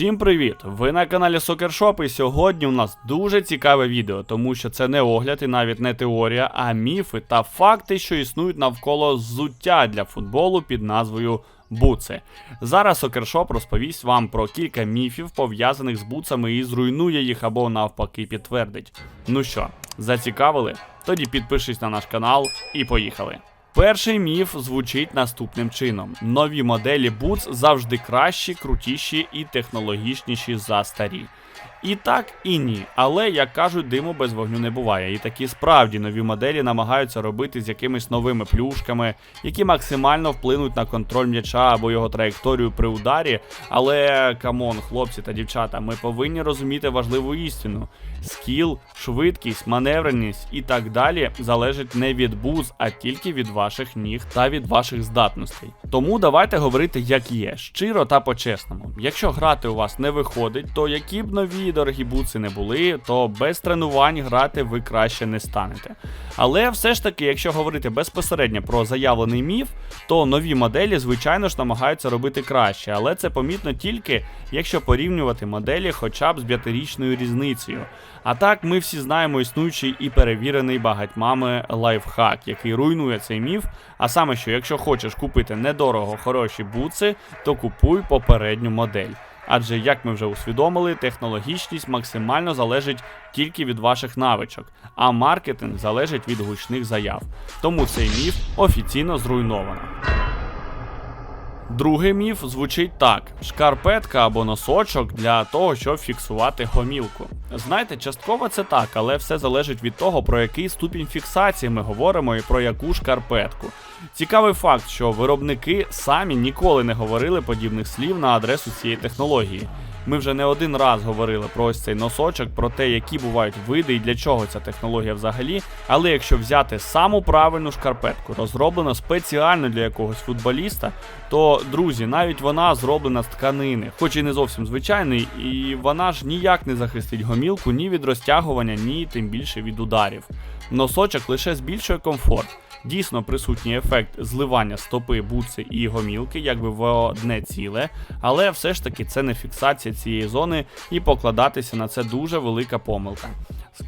Всім привіт! Ви на каналі Shop і сьогодні у нас дуже цікаве відео, тому що це не огляд і навіть не теорія, а міфи та факти, що існують навколо зуття для футболу під назвою Буци. Зараз Shop розповість вам про кілька міфів, пов'язаних з буцами, і зруйнує їх або навпаки підтвердить. Ну що, зацікавили? Тоді підпишись на наш канал і поїхали. Перший міф звучить наступним чином: нові моделі Boots завжди кращі, крутіші і технологічніші за старі. І так, і ні. Але, як кажуть, диму без вогню не буває. І такі справді нові моделі намагаються робити з якимись новими плюшками, які максимально вплинуть на контроль м'яча або його траєкторію при ударі. Але камон, хлопці та дівчата, ми повинні розуміти важливу істину. Скіл, швидкість, маневреність і так далі залежить не від буз, а тільки від ваших ніг та від ваших здатностей. Тому давайте говорити як є, щиро та по-чесному. Якщо грати у вас не виходить, то які б нові дорогі буци не були, то без тренувань грати ви краще не станете. Але все ж таки, якщо говорити безпосередньо про заявлений міф, то нові моделі, звичайно ж, намагаються робити краще, але це помітно тільки, якщо порівнювати моделі хоча б з п'ятирічною різницею. А так, ми всі знаємо існуючий і перевірений багатьмами лайфхак, який руйнує цей міф. А саме, що якщо хочеш купити недорого хороші буци, то купуй попередню модель. Адже, як ми вже усвідомили, технологічність максимально залежить тільки від ваших навичок, а маркетинг залежить від гучних заяв. Тому цей міф офіційно зруйновано. Другий міф звучить так: шкарпетка або носочок для того, щоб фіксувати гомілку. Знаєте, частково це так, але все залежить від того, про який ступінь фіксації ми говоримо і про яку шкарпетку. Цікавий факт, що виробники самі ніколи не говорили подібних слів на адресу цієї технології. Ми вже не один раз говорили про ось цей носочок, про те, які бувають види і для чого ця технологія взагалі. Але якщо взяти саму правильну шкарпетку, розроблену спеціально для якогось футболіста, то друзі, навіть вона зроблена з тканини, хоч і не зовсім звичайний, і вона ж ніяк не захистить гомілку ні від розтягування, ні тим більше від ударів. Носочок лише збільшує комфорт. Дійсно присутній ефект зливання стопи, буци і гомілки, якби в одне ціле, але все ж таки це не фіксація цієї зони, і покладатися на це дуже велика помилка.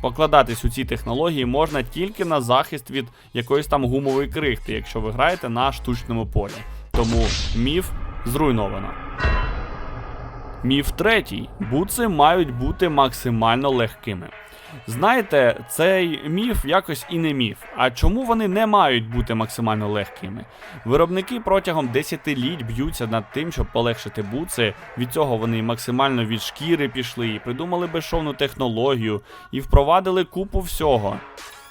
Покладатись у ці технології можна тільки на захист від якоїсь там гумової крихти, якщо ви граєте на штучному полі. Тому міф зруйновано. Міф третій: буци мають бути максимально легкими. Знаєте, цей міф якось і не міф. А чому вони не мають бути максимально легкими? Виробники протягом десятиліть б'ються над тим, щоб полегшити буци. Від цього вони максимально від шкіри пішли, і придумали безшовну технологію і впровадили купу всього.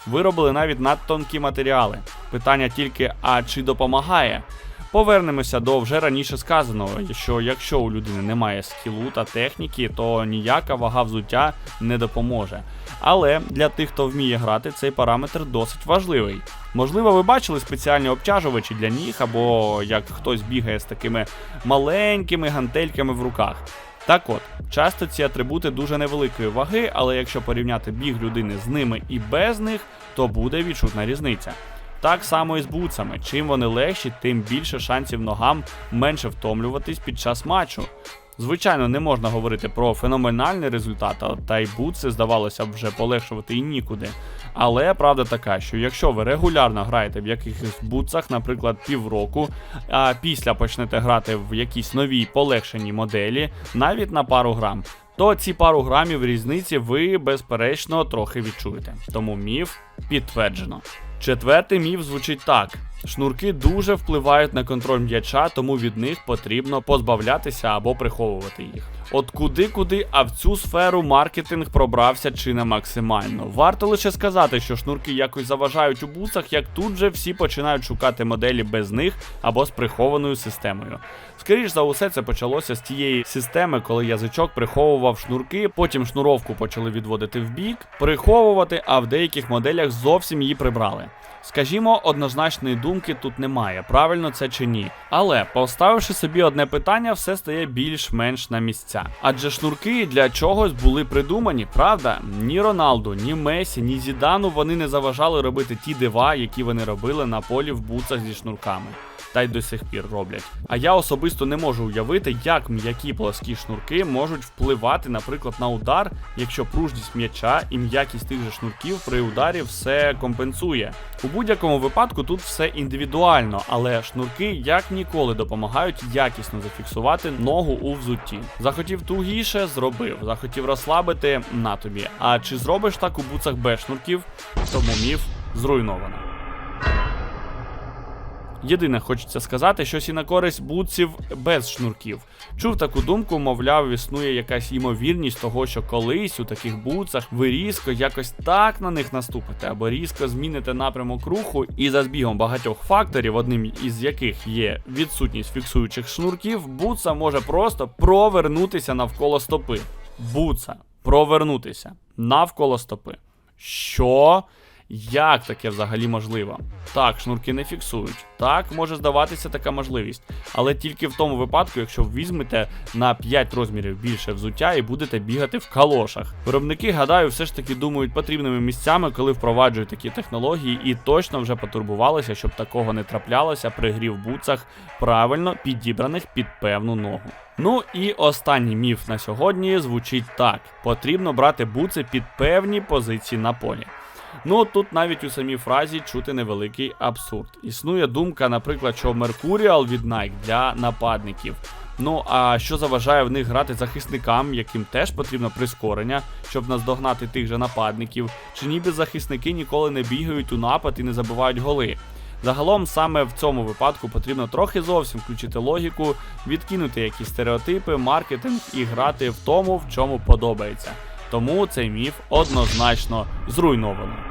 Виробили навіть надтонкі матеріали. Питання тільки: а чи допомагає? Повернемося до вже раніше сказаного, що якщо у людини немає скілу та техніки, то ніяка вага взуття не допоможе. Але для тих, хто вміє грати, цей параметр досить важливий. Можливо, ви бачили спеціальні обтяжувачі для ніг, або як хтось бігає з такими маленькими гантельками в руках. Так от, часто ці атрибути дуже невеликої ваги, але якщо порівняти біг людини з ними і без них, то буде відчутна різниця. Так само і з буцами. Чим вони легші, тим більше шансів ногам менше втомлюватись під час матчу. Звичайно, не можна говорити про феноменальний результат, та й бутси, здавалося б, вже полегшувати і нікуди. Але правда така, що якщо ви регулярно граєте в якихось бутсах, наприклад, півроку, а після почнете грати в якісь нові полегшені моделі, навіть на пару грам, то ці пару грамів різниці ви безперечно трохи відчуєте. Тому міф підтверджено. Четвертий міф звучить так: шнурки дуже впливають на контроль м'яча, тому від них потрібно позбавлятися або приховувати їх. От куди-куди, а в цю сферу маркетинг пробрався чи не максимально. Варто лише сказати, що шнурки якось заважають у бусах, як тут же всі починають шукати моделі без них або з прихованою системою. Скоріш за усе, це почалося з тієї системи, коли язичок приховував шнурки, потім шнуровку почали відводити в бік, приховувати, а в деяких моделях зовсім її прибрали. Скажімо, однозначної думки тут немає, правильно це чи ні. Але поставивши собі одне питання, все стає більш-менш на місця. Адже шнурки для чогось були придумані, правда? Ні Роналду, ні Месі, ні Зідану вони не заважали робити ті дива, які вони робили на полі в буцах зі шнурками. Та й до сих пір роблять. А я особисто не можу уявити, як м'які плоскі шнурки можуть впливати, наприклад, на удар, якщо пружність м'яча і м'якість тих же шнурків при ударі все компенсує. У будь-якому випадку тут все індивідуально, але шнурки як ніколи допомагають якісно зафіксувати ногу у взутті. Захотів тугіше, зробив. Захотів розслабити на тобі. А чи зробиш так у буцах без шнурків? Тому міф зруйновано. Єдине, хочеться сказати, щось і на користь бутсів без шнурків. Чув таку думку, мовляв, існує якась ймовірність того, що колись у таких бутсах ви різко якось так на них наступите, або різко зміните напрямок руху, і за збігом багатьох факторів, одним із яких є відсутність фіксуючих шнурків, бутса може просто провернутися навколо стопи. Бутса провернутися навколо стопи. Що? Як таке взагалі можливо? Так, шнурки не фіксують. Так, може здаватися така можливість. Але тільки в тому випадку, якщо візьмете на 5 розмірів більше взуття і будете бігати в калошах. Виробники, гадаю, все ж таки думають потрібними місцями, коли впроваджують такі технології, і точно вже потурбувалися, щоб такого не траплялося при грі в буцах, правильно підібраних під певну ногу. Ну і останній міф на сьогодні звучить так: потрібно брати буци під певні позиції на полі. Ну тут навіть у самій фразі чути невеликий абсурд. Існує думка, наприклад, що Mercurial від Nike для нападників. Ну а що заважає в них грати захисникам, яким теж потрібно прискорення, щоб наздогнати тих же нападників, чи ніби захисники ніколи не бігають у напад і не забивають голи. Загалом саме в цьому випадку потрібно трохи зовсім включити логіку, відкинути якісь стереотипи, маркетинг і грати в тому, в чому подобається. Тому цей міф однозначно зруйновано.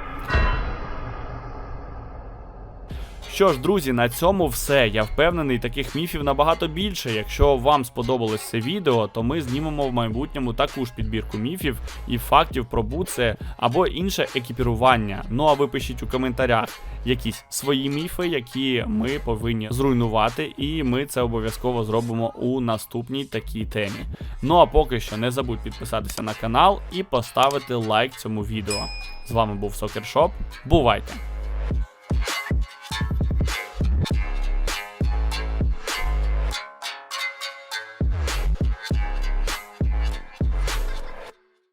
Що ж, друзі, на цьому все. Я впевнений, таких міфів набагато більше. Якщо вам сподобалось це відео, то ми знімемо в майбутньому таку ж підбірку міфів і фактів про буце або інше екіпірування. Ну а ви пишіть у коментарях якісь свої міфи, які ми повинні зруйнувати, і ми це обов'язково зробимо у наступній такій темі. Ну а поки що не забудь підписатися на канал і поставити лайк цьому відео. З вами був Сокершоп. Бувайте!